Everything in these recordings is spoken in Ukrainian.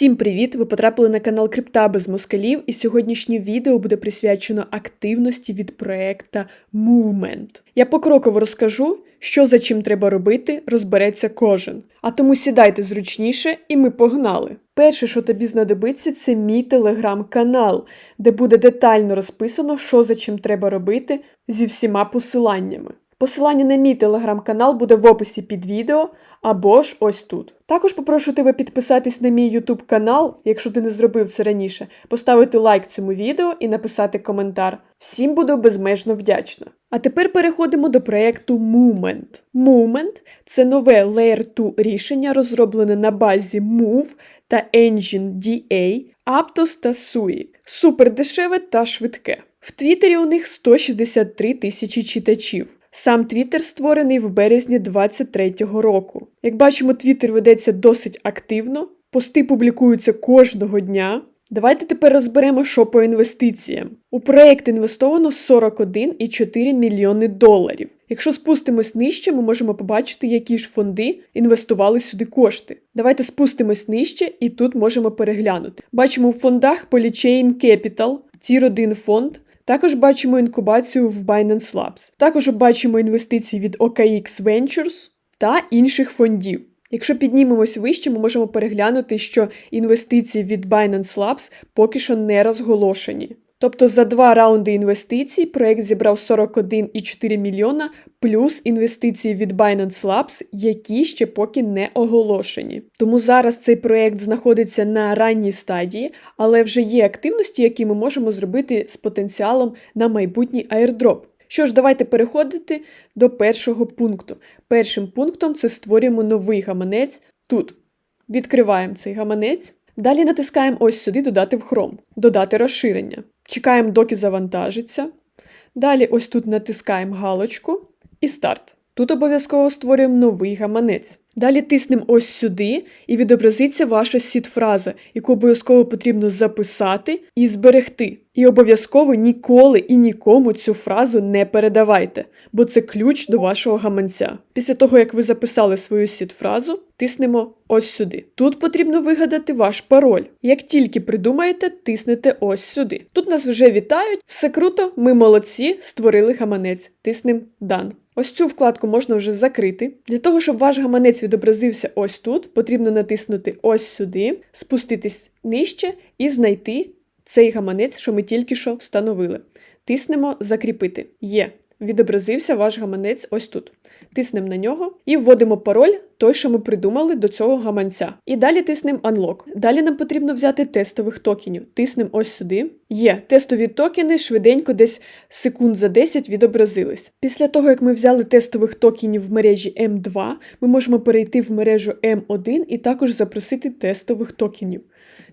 Всім привіт! Ви потрапили на канал Крипта без москалів, і сьогоднішнє відео буде присвячено активності від проекта Movement. Я покроково розкажу, що за чим треба робити, розбереться кожен. А тому сідайте зручніше, і ми погнали. Перше, що тобі знадобиться, це мій телеграм-канал, де буде детально розписано, що за чим треба робити зі всіма посиланнями. Посилання на мій телеграм-канал буде в описі під відео або ж ось тут. Також попрошу тебе підписатись на мій YouTube канал, якщо ти не зробив це раніше, поставити лайк цьому відео і написати коментар. Всім буду безмежно вдячна. А тепер переходимо до проєкту Movement. Movement – це нове Layer 2 рішення, розроблене на базі Move та Engine DA, Aptos та Sui. Супер дешеве та швидке. В Твіттері у них 163 тисячі читачів. Сам Твіттер створений в березні 23-го року. Як бачимо, Твіттер ведеться досить активно, пости публікуються кожного дня. Давайте тепер розберемо, що по інвестиціям. У проєкт інвестовано 41,4 мільйони доларів. Якщо спустимось нижче, ми можемо побачити, які ж фонди інвестували сюди кошти. Давайте спустимось нижче і тут можемо переглянути. Бачимо в фондах Polychain Capital, Tier 1 фонд. Також бачимо інкубацію в Binance Labs. Також бачимо інвестиції від OKX Ventures та інших фондів. Якщо піднімемось вище, ми можемо переглянути, що інвестиції від Binance Labs поки що не розголошені. Тобто за два раунди інвестицій проект зібрав 41,4 мільйона плюс інвестиції від Binance Labs, які ще поки не оголошені. Тому зараз цей проект знаходиться на ранній стадії, але вже є активності, які ми можемо зробити з потенціалом на майбутній airdrop. Що ж, давайте переходити до першого пункту. Першим пунктом це створюємо новий гаманець тут. Відкриваємо цей гаманець. Далі натискаємо ось сюди Додати в Chrome, додати розширення. Чекаємо, доки завантажиться. Далі ось тут натискаємо галочку і старт. Тут обов'язково створюємо новий гаманець. Далі тиснемо ось сюди і відобразиться ваша сіт-фраза, яку обов'язково потрібно записати і зберегти. І обов'язково ніколи і нікому цю фразу не передавайте, бо це ключ до вашого гаманця. Після того, як ви записали свою сіт-фразу, тиснемо ось сюди. Тут потрібно вигадати ваш пароль. Як тільки придумаєте, тиснете ось сюди. Тут нас вже вітають, все круто, ми молодці, створили гаманець. Тиснемо Done. Ось цю вкладку можна вже закрити. Для того, щоб ваш гаманець відобразився ось тут, потрібно натиснути ось сюди, спуститись нижче і знайти цей гаманець, що ми тільки що встановили. Тиснемо Закріпити. Є. Відобразився ваш гаманець ось тут. Тиснемо на нього і вводимо пароль, той, що ми придумали до цього гаманця. І далі тиснемо Unlock. Далі нам потрібно взяти тестових токенів. Тиснемо ось сюди. Є тестові токени, швиденько, десь секунд за 10 відобразились. Після того, як ми взяли тестових токенів в мережі М2, ми можемо перейти в мережу М1 і також запросити тестових токенів.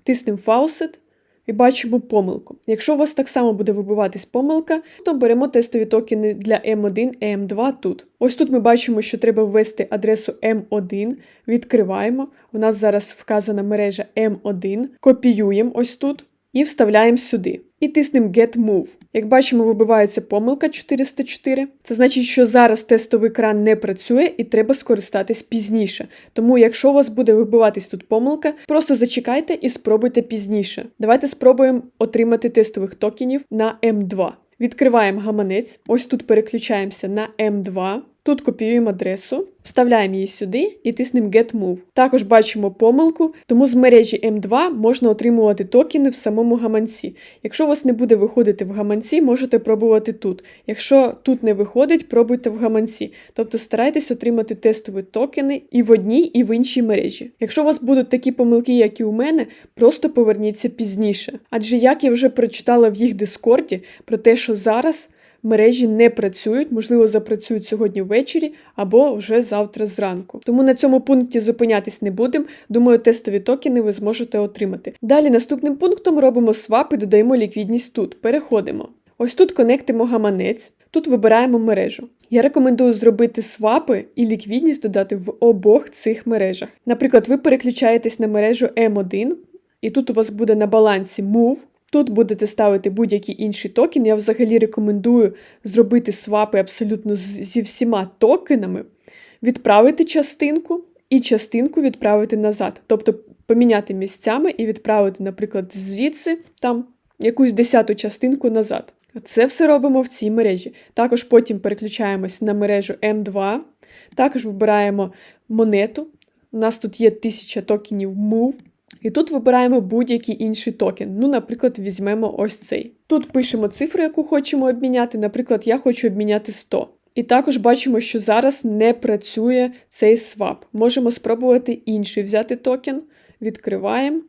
Тиснемо Faucet і бачимо помилку. Якщо у вас так само буде вибиватись помилка, то беремо тестові токени для M1 і M2 тут. Ось тут ми бачимо, що треба ввести адресу M1, відкриваємо. У нас зараз вказана мережа M1, копіюємо ось тут і вставляємо сюди. І тиснемо Get Move. Як бачимо, вибивається помилка 404. Це значить, що зараз тестовий кран не працює і треба скористатись пізніше. Тому, якщо у вас буде вибиватись тут помилка, просто зачекайте і спробуйте пізніше. Давайте спробуємо отримати тестових токенів на M2. Відкриваємо гаманець. Ось тут переключаємося на M2. Тут копіюємо адресу, вставляємо її сюди і тиснемо Get Move. Також бачимо помилку, тому з мережі M2 можна отримувати токени в самому гаманці. Якщо у вас не буде виходити в гаманці, можете пробувати тут. Якщо тут не виходить, пробуйте в гаманці. Тобто старайтесь отримати тестові токени і в одній, і в іншій мережі. Якщо у вас будуть такі помилки, як і у мене, просто поверніться пізніше. Адже як я вже прочитала в їх дискорді про те, що зараз мережі не працюють, можливо, запрацюють сьогодні ввечері або вже завтра зранку. Тому на цьому пункті зупинятись не будемо. Думаю, тестові токени ви зможете отримати. Далі наступним пунктом робимо свап і додаємо ліквідність тут. Переходимо. Ось тут конектимо гаманець. Тут вибираємо мережу. Я рекомендую зробити свапи і ліквідність додати в обох цих мережах. Наприклад, ви переключаєтесь на мережу M1, і тут у вас буде на балансі Move, Тут будете ставити будь-який інший токен. Я взагалі рекомендую зробити свапи абсолютно зі всіма токенами, відправити частинку і частинку відправити назад. Тобто поміняти місцями і відправити, наприклад, звідси там якусь десяту частинку назад. Це все робимо в цій мережі. Також потім переключаємось на мережу М2, також вибираємо монету. У нас тут є 1000 токенів MOVE. І тут вибираємо будь-який інший токен. Ну, наприклад, візьмемо ось цей. Тут пишемо цифру, яку хочемо обміняти. Наприклад, я хочу обміняти 100. І також бачимо, що зараз не працює цей свап. Можемо спробувати інший взяти токен, відкриваємо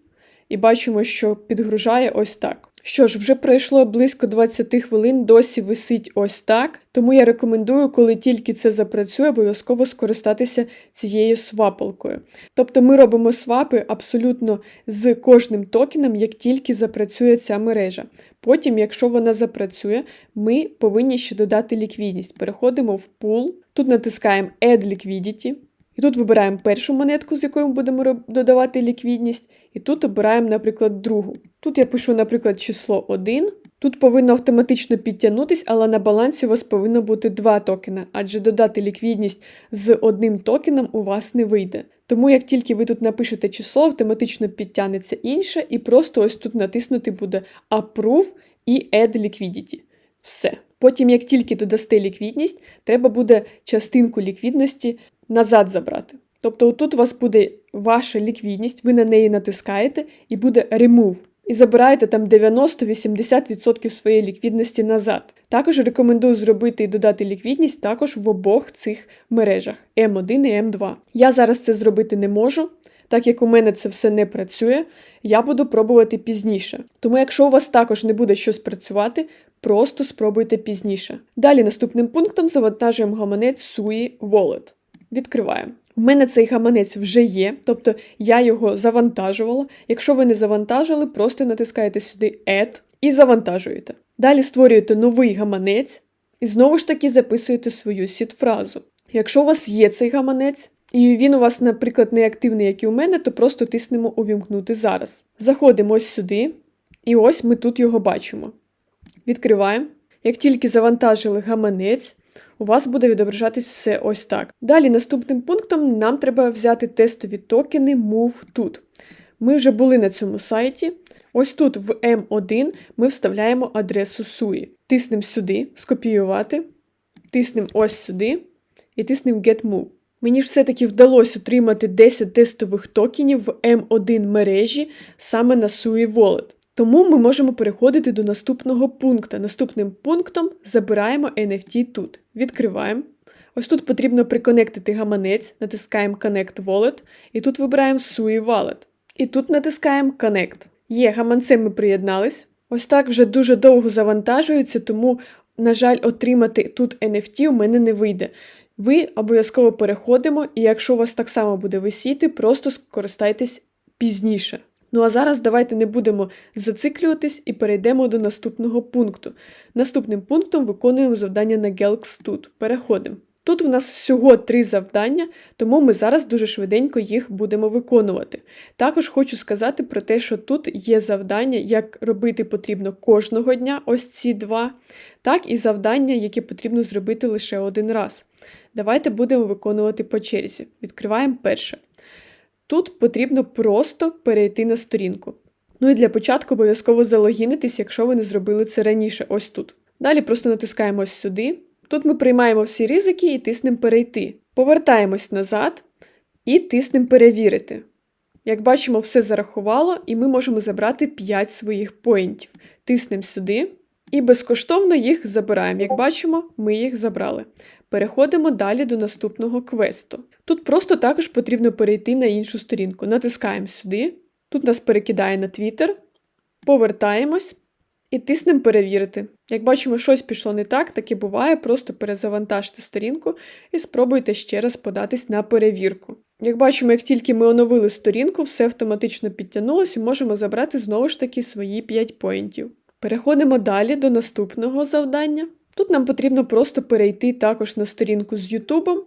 і бачимо, що підгружає ось так. Що ж, вже пройшло близько 20 хвилин, досі висить ось так. Тому я рекомендую, коли тільки це запрацює, обов'язково скористатися цією свапалкою. Тобто ми робимо свапи абсолютно з кожним токеном, як тільки запрацює ця мережа. Потім, якщо вона запрацює, ми повинні ще додати ліквідність. Переходимо в пул, тут натискаємо Add Liquidity. І тут вибираємо першу монетку, з якою ми будемо додавати ліквідність, і тут обираємо, наприклад, другу. Тут я пишу, наприклад, число 1. Тут повинно автоматично підтягнутися, але на балансі у вас повинно бути два токена, адже додати ліквідність з одним токеном у вас не вийде. Тому як тільки ви тут напишете число, автоматично підтягнеться інше, і просто ось тут натиснути буде Approve і Add Liquidity. Все. Потім, як тільки додасте ліквідність, треба буде частинку ліквідності назад забрати. Тобто, тут у вас буде ваша ліквідність, ви на неї натискаєте, і буде remove. І забираєте там 90-80% своєї ліквідності назад. Також рекомендую зробити і додати ліквідність також в обох цих мережах М1 і М2. Я зараз це зробити не можу. Так як у мене це все не працює, я буду пробувати пізніше. Тому, якщо у вас також не буде щось працювати, просто спробуйте пізніше. Далі наступним пунктом завантажуємо гаманець SUI Wallet. Відкриваємо. У мене цей гаманець вже є, тобто я його завантажувала. Якщо ви не завантажили, просто натискаєте сюди Add і завантажуєте. Далі створюєте новий гаманець і знову ж таки записуєте свою сіт-фразу. Якщо у вас є цей гаманець, і він у вас, наприклад, не активний, як і у мене, то просто тиснемо Увімкнути зараз. Заходимо ось сюди, і ось ми тут його бачимо. Відкриваємо. Як тільки завантажили гаманець, у вас буде відображатись все ось так. Далі, наступним пунктом, нам треба взяти тестові токени Move. Ми вже були на цьому сайті. Ось тут в M1 ми вставляємо адресу SUI. Тиснемо сюди, скопіювати, тиснемо ось сюди і тиснемо Get Move. Мені ж все-таки вдалося отримати 10 тестових токенів в M1 мережі саме на SUI Wallet. Тому ми можемо переходити до наступного пункту. Наступним пунктом забираємо NFT тут. Відкриваємо. Ось тут потрібно приконектити гаманець, натискаємо Connect Wallet, і тут вибираємо SUI Wallet. І тут натискаємо Connect. Є, гаманцем ми приєднались. Ось так вже дуже довго завантажується, тому, на жаль, отримати тут NFT у мене не вийде. Ви обов'язково переходимо, і якщо у вас так само буде висіти, просто скористайтесь пізніше. Ну а зараз давайте не будемо зациклюватись і перейдемо до наступного пункту. Наступним пунктом виконуємо завдання на тут. Переходимо. Тут у нас всього три завдання, тому ми зараз дуже швиденько їх будемо виконувати. Також хочу сказати про те, що тут є завдання, як робити потрібно кожного дня, ось ці два, так і завдання, які потрібно зробити лише один раз. Давайте будемо виконувати по черзі. Відкриваємо перше. Тут потрібно просто перейти на сторінку. Ну і для початку обов'язково залогінитись, якщо ви не зробили це раніше, ось тут. Далі просто натискаємо сюди. Тут ми приймаємо всі ризики і тиснемо перейти. Повертаємось назад і тиснемо перевірити. Як бачимо, все зарахувало, і ми можемо забрати 5 своїх поінтів. Тиснемо сюди і безкоштовно їх забираємо. Як бачимо, ми їх забрали. Переходимо далі до наступного квесту. Тут просто також потрібно перейти на іншу сторінку. Натискаємо сюди. Тут нас перекидає на Twitter, повертаємось і тиснемо перевірити. Як бачимо, щось пішло не так, так і буває, просто перезавантажте сторінку і спробуйте ще раз податись на перевірку. Як бачимо, як тільки ми оновили сторінку, все автоматично підтягнулося і можемо забрати знову ж таки свої 5 поінтів. Переходимо далі до наступного завдання. Тут нам потрібно просто перейти також на сторінку з Ютубом,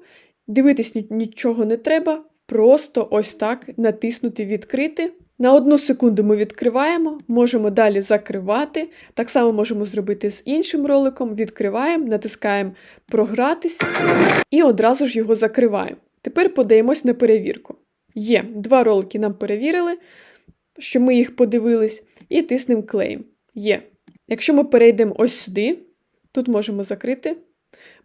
дивитись нічого не треба, просто ось так натиснути Відкрити. На одну секунду ми відкриваємо, можемо далі закривати. Так само можемо зробити з іншим роликом. Відкриваємо, натискаємо Програтись і одразу ж його закриваємо. Тепер подаємось на перевірку. Є. Два ролики нам перевірили, що ми їх подивились, і тиснемо клейм. Є. Якщо ми перейдемо ось сюди, тут можемо закрити.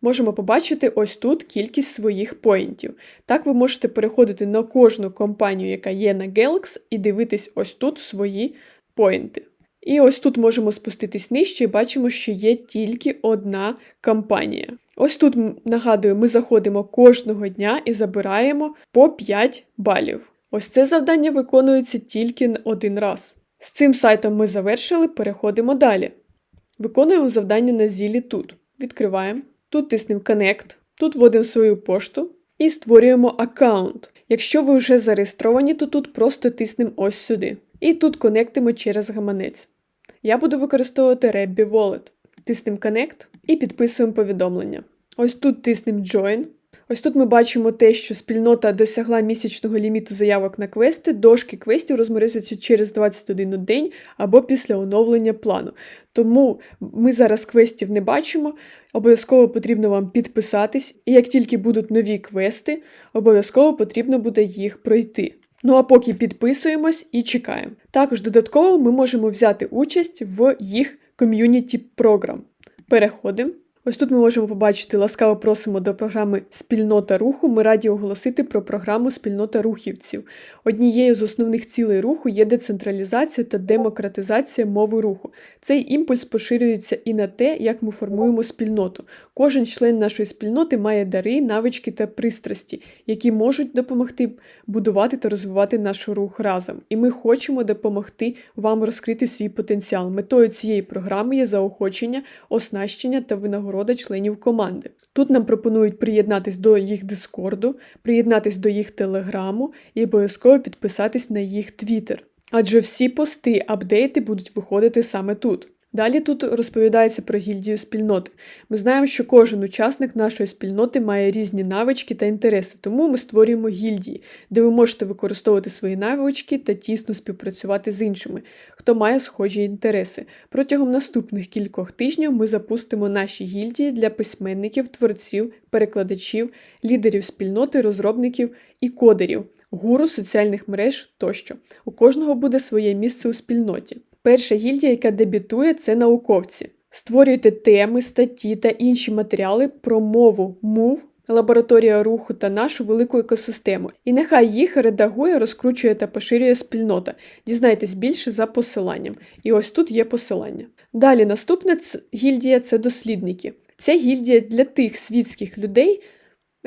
Можемо побачити ось тут кількість своїх поінтів. Так ви можете переходити на кожну компанію, яка є на Galax, і дивитись ось тут свої поінти. І ось тут можемо спуститись нижче і бачимо, що є тільки одна компанія. Ось тут, нагадую, ми заходимо кожного дня і забираємо по 5 балів. Ось це завдання виконується тільки один раз. З цим сайтом ми завершили, переходимо далі. Виконуємо завдання на зілі тут. Відкриваємо. Тут тиснемо Connect, тут вводимо свою пошту і створюємо аккаунт. Якщо ви вже зареєстровані, то тут просто тиснемо ось сюди. І тут конектимо через гаманець. Я буду використовувати Rebby Wallet. Тиснемо Connect і підписуємо повідомлення. Ось тут тиснемо Join. Ось тут ми бачимо те, що спільнота досягла місячного ліміту заявок на квести, дошки квестів розморозяться через 21 день або після оновлення плану. Тому ми зараз квестів не бачимо. Обов'язково потрібно вам підписатись, і як тільки будуть нові квести, обов'язково потрібно буде їх пройти. Ну а поки підписуємось і чекаємо. Також додатково ми можемо взяти участь в їх ком'юніті програм. Переходимо. Ось тут ми можемо побачити ласкаво просимо до програми Спільнота руху. Ми раді оголосити про програму Спільнота рухівців. Однією з основних цілей руху є децентралізація та демократизація мови руху. Цей імпульс поширюється і на те, як ми формуємо спільноту. Кожен член нашої спільноти має дари, навички та пристрасті, які можуть допомогти будувати та розвивати наш рух разом. І ми хочемо допомогти вам розкрити свій потенціал. Метою цієї програми є заохочення, оснащення та винагорода членів команди. Тут нам пропонують приєднатись до їх дискорду, приєднатись до їх телеграму і обов'язково підписатись на їх твіттер. Адже всі пости, апдейти будуть виходити саме тут. Далі тут розповідається про гільдію спільноти. Ми знаємо, що кожен учасник нашої спільноти має різні навички та інтереси, тому ми створюємо гільдії, де ви можете використовувати свої навички та тісно співпрацювати з іншими, хто має схожі інтереси. Протягом наступних кількох тижнів ми запустимо наші гільдії для письменників, творців, перекладачів, лідерів спільноти, розробників і кодерів, гуру соціальних мереж тощо. У кожного буде своє місце у спільноті. Перша гільдія, яка дебютує, це науковці. Створюйте теми, статті та інші матеріали про мову мов, лабораторія руху та нашу велику екосистему. І нехай їх редагує, розкручує та поширює спільнота. Дізнайтесь більше за посиланням. І ось тут є посилання. Далі наступна гільдія це дослідники. Ця гільдія для тих світських людей,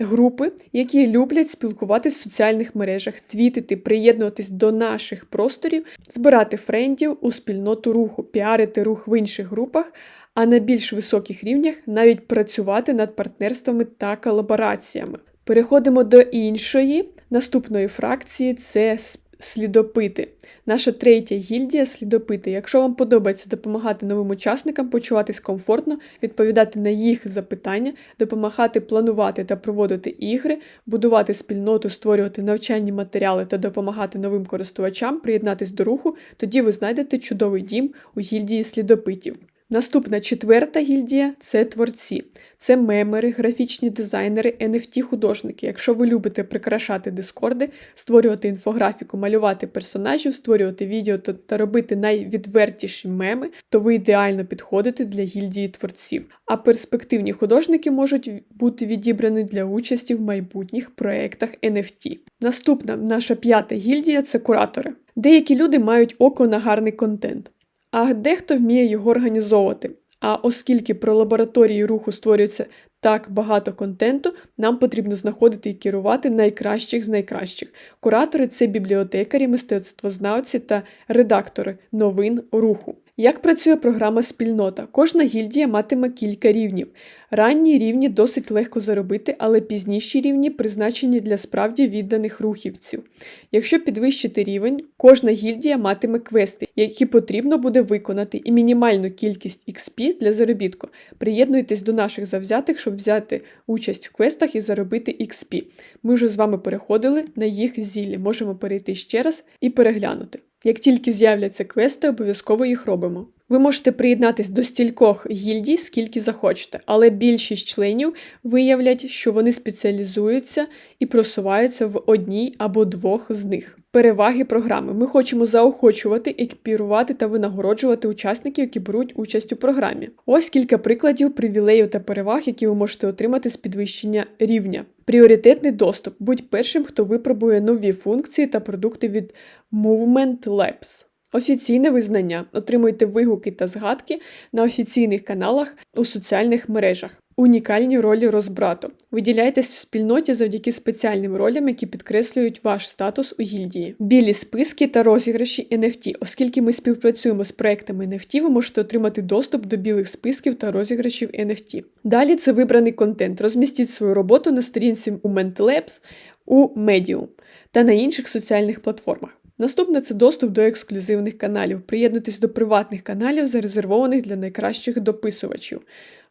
групи, які люблять спілкуватися в соціальних мережах, твітити, приєднуватись до наших просторів, збирати френдів у спільноту руху, піарити рух в інших групах, а на більш високих рівнях навіть працювати над партнерствами та колабораціями. Переходимо до іншої наступної фракції це с- слідопити. Наша третя гільдія слідопити. Якщо вам подобається допомагати новим учасникам почуватись комфортно, відповідати на їх запитання, допомагати планувати та проводити ігри, будувати спільноту, створювати навчальні матеріали та допомагати новим користувачам приєднатись до руху, тоді ви знайдете чудовий дім у гільдії слідопитів. Наступна четверта гільдія це творці. Це мемери, графічні дизайнери, NFT-художники. Якщо ви любите прикрашати дискорди, створювати інфографіку, малювати персонажів, створювати відео та, робити найвідвертіші меми, то ви ідеально підходите для гільдії творців. А перспективні художники можуть бути відібрані для участі в майбутніх проєктах NFT. Наступна наша п'ята гільдія це куратори. Деякі люди мають око на гарний контент а дехто вміє його організовувати. А оскільки про лабораторії руху створюється так багато контенту, нам потрібно знаходити і керувати найкращих з найкращих. Куратори це бібліотекарі, мистецтвознавці та редактори новин руху. Як працює програма спільнота? Кожна гільдія матиме кілька рівнів. Ранні рівні досить легко заробити, але пізніші рівні призначені для справді відданих рухівців. Якщо підвищити рівень, кожна гільдія матиме квести, які потрібно буде виконати, і мінімальну кількість XP для заробітку. Приєднуйтесь до наших завзятих, щоб взяти участь в квестах і заробити XP. Ми вже з вами переходили на їх зілля. Можемо перейти ще раз і переглянути. Як тільки з'являться квести, обов'язково їх робимо. Ви можете приєднатись до стількох гільдій, скільки захочете, але більшість членів виявлять, що вони спеціалізуються і просуваються в одній або двох з них. Переваги програми. Ми хочемо заохочувати, екіпірувати та винагороджувати учасників, які беруть участь у програмі. Ось кілька прикладів привілеїв та переваг, які ви можете отримати з підвищення рівня. Пріоритетний доступ. Будь першим, хто випробує нові функції та продукти від Movement Labs. Офіційне визнання. Отримуйте вигуки та згадки на офіційних каналах у соціальних мережах. Унікальні ролі розбрату. Виділяйтесь в спільноті завдяки спеціальним ролям, які підкреслюють ваш статус у гільдії. Білі списки та розіграші NFT. Оскільки ми співпрацюємо з проектами NFT, ви можете отримати доступ до білих списків та розіграшів NFT. Далі це вибраний контент. Розмістіть свою роботу на сторінці у Mentalabs, у Medium та на інших соціальних платформах. Наступне це доступ до ексклюзивних каналів. Приєднуйтесь до приватних каналів, зарезервованих для найкращих дописувачів.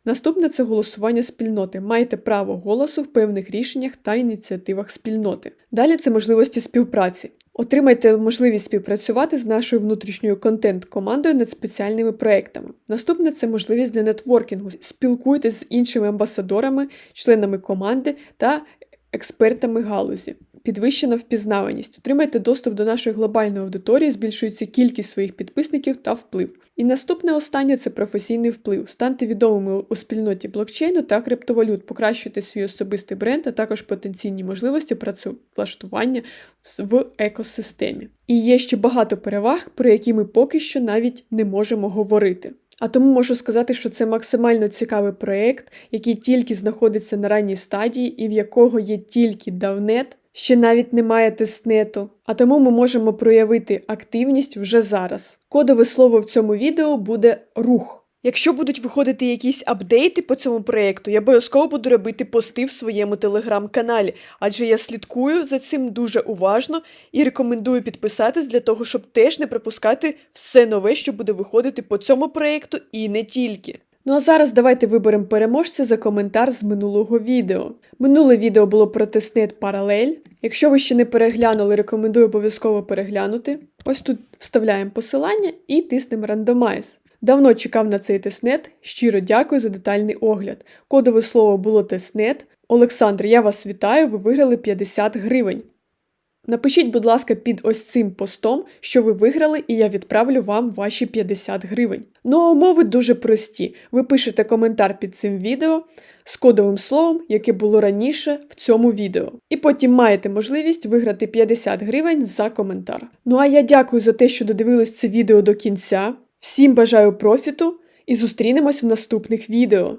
Наступне це голосування спільноти. Маєте право голосу в певних рішеннях та ініціативах спільноти. Далі це можливості співпраці. Отримайте можливість співпрацювати з нашою внутрішньою контент-командою над спеціальними проектами. Наступне це можливість для нетворкінгу. Спілкуйтесь з іншими амбасадорами, членами команди та експертами галузі. Підвищена впізнаваність. Отримайте доступ до нашої глобальної аудиторії, збільшується кількість своїх підписників та вплив. І наступне останнє це професійний вплив. Станьте відомими у спільноті блокчейну та криптовалют, покращуйте свій особистий бренд, а також потенційні можливості працевлаштування в екосистемі. І є ще багато переваг, про які ми поки що навіть не можемо говорити. А тому можу сказати, що це максимально цікавий проєкт, який тільки знаходиться на ранній стадії і в якого є тільки давнет, ще навіть немає тестнету, а тому ми можемо проявити активність вже зараз. Кодове слово в цьому відео буде рух. Якщо будуть виходити якісь апдейти по цьому проєкту, я обов'язково буду робити пости в своєму телеграм-каналі, адже я слідкую за цим дуже уважно і рекомендую підписатись для того, щоб теж не пропускати все нове, що буде виходити по цьому проєкту і не тільки. Ну а зараз давайте виберемо переможця за коментар з минулого відео. Минуле відео було про тестнет паралель. Якщо ви ще не переглянули, рекомендую обов'язково переглянути. Ось тут вставляємо посилання і тиснемо рандомайз. Давно чекав на цей тестнет. Щиро дякую за детальний огляд. Кодове слово було тестнет. Олександр, я вас вітаю, ви виграли 50 гривень. Напишіть, будь ласка, під ось цим постом, що ви виграли, і я відправлю вам ваші 50 гривень. Ну а умови дуже прості. Ви пишете коментар під цим відео з кодовим словом, яке було раніше в цьому відео. І потім маєте можливість виграти 50 гривень за коментар. Ну а я дякую за те, що додивились це відео до кінця. Всім бажаю профіту і зустрінемось в наступних відео.